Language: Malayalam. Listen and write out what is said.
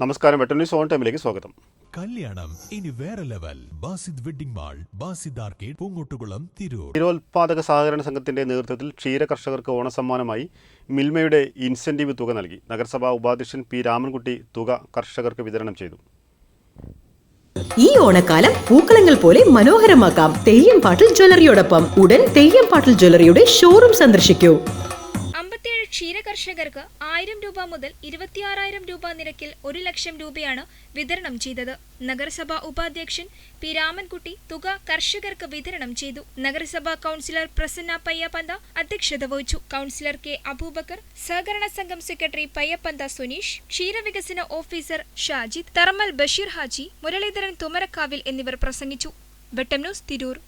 നമസ്കാരം വെട്ടൻ ന്യൂസ് ഓൺ ടൈമിലേക്ക് സ്വാഗതം. കല്യാണം ഇനി വേറെ level. Basid wedding mall Basid arcade Poonkottukulam Tirur. ക്ഷീരോത്പാദക സഹകരണ സംഘത്തിന്റെ നേതൃത്വത്തിൽ ക്ഷീര കർഷകർക്ക് ഓണസമ്മാനമായി മിൽമയുടെ ഇൻസെന്റീവ് തുക നൽകി. നഗരസഭാ ഉപാധ്യക്ഷൻ പി രാമൻകുട്ടി തുക കർഷകർക്ക് വിതരണം ചെയ്തു. ഈ ഓണക്കാലം പൂക്കളങ്ങൾ പോലെ മനോഹരമാക്കാം. തെയ്യം പാട്ടിൽ ജ്വല്ലറിയോടൊപ്പം ഉടൻ തെയ്യം പാട്ടിൽ ജ്വല്ലറിയുടെ ഷോറൂം സന്ദർശിക്കൂ. ക്ഷീരകർഷകർക്ക് ആയിരം രൂപ മുതൽ ഇരുപത്തിയാറായിരം രൂപ നിരക്കിൽ ഒരു ലക്ഷം രൂപയാണ് വിതരണം ചെയ്തത്. നഗരസഭാ ഉപാധ്യക്ഷൻ പി രാമൻകുട്ടി തുക കർഷകർക്ക് വിതരണം ചെയ്തു. നഗരസഭാ കൗൺസിലർ പ്രസന്ന പയ്യപ്പന്ത അധ്യക്ഷത വഹിച്ചു. കൗൺസിലർ കെ അബൂബക്കർ സഹകരണ സംഘം സെക്രട്ടറി പയ്യപ്പന്ത സുനീഷ് ക്ഷീരവികസന ഓഫീസർ ഷാജിദ് തർമൽ ബഷീർ ഹാജി മുരളീധരൻ തുമരക്കാവിൽ എന്നിവർ പ്രസംഗിച്ചു. വെട്ടം ന്യൂസ് തിരൂർ.